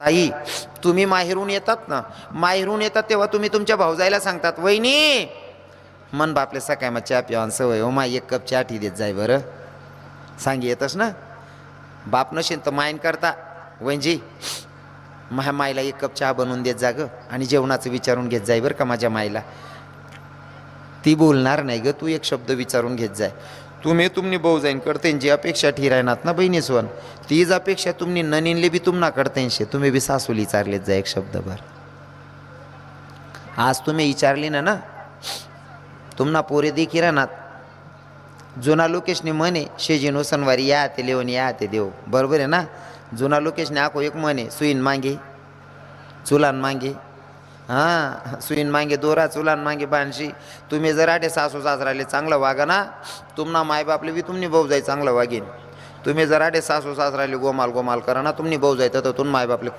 ताई तुम्ही माहेरून येतात ना. माहेरून येतात तेव्हा तुम्ही तुमच्या भाऊजाईला सांगतात वहिनी मन बापले सकाळ मग चहा पिवान सवय हो मा एक कप चहा ठी देत जाय बरं. सांगी येतस ना. बाप नशेन तर मायन करता. वहिनजी माझ्या माईला एक कप चहा बनवून देत जा ग आणि जेवणाचं विचारून घेत जाय बरं का माझ्या माईला ती बोलणार नाही ग तू एक शब्द विचारून घेत जाय. तुम्ही तुमनी भाऊ जाईन करते जी अपेक्षा ठिरायनात ना बहिणीसवन तीच अपेक्षा तुमनी ननीनले बी तुम्हाला करतेनशे तुम्ही बी सासूली विचारलेत जा एक शब्दभर आज तुम्ही विचारली ना ना तुम्हाला पोरे देखी राहणार जुना लोकेशने म्हणे शेजीनो सनवारी या ते लेवून या ते देव. बरोबर आहे ना? जुना लोकेशने आखो एक म्हणे सुईन मागे चुलान मागे. हां सुईन मागे दोरा चुलान मागे बांधशी. तुम्ही जर आठे सासू सासराले चांगलं वागा ना तुम्हाला मायबापले बी तुम्ही भाऊ जाई चांगलं वागेन. तुम्ही जर आठे सासू सासराले गोमाल गोमाल करा ना तुम्ही भाऊ जायचं तर तुम्ही मायबापले खूप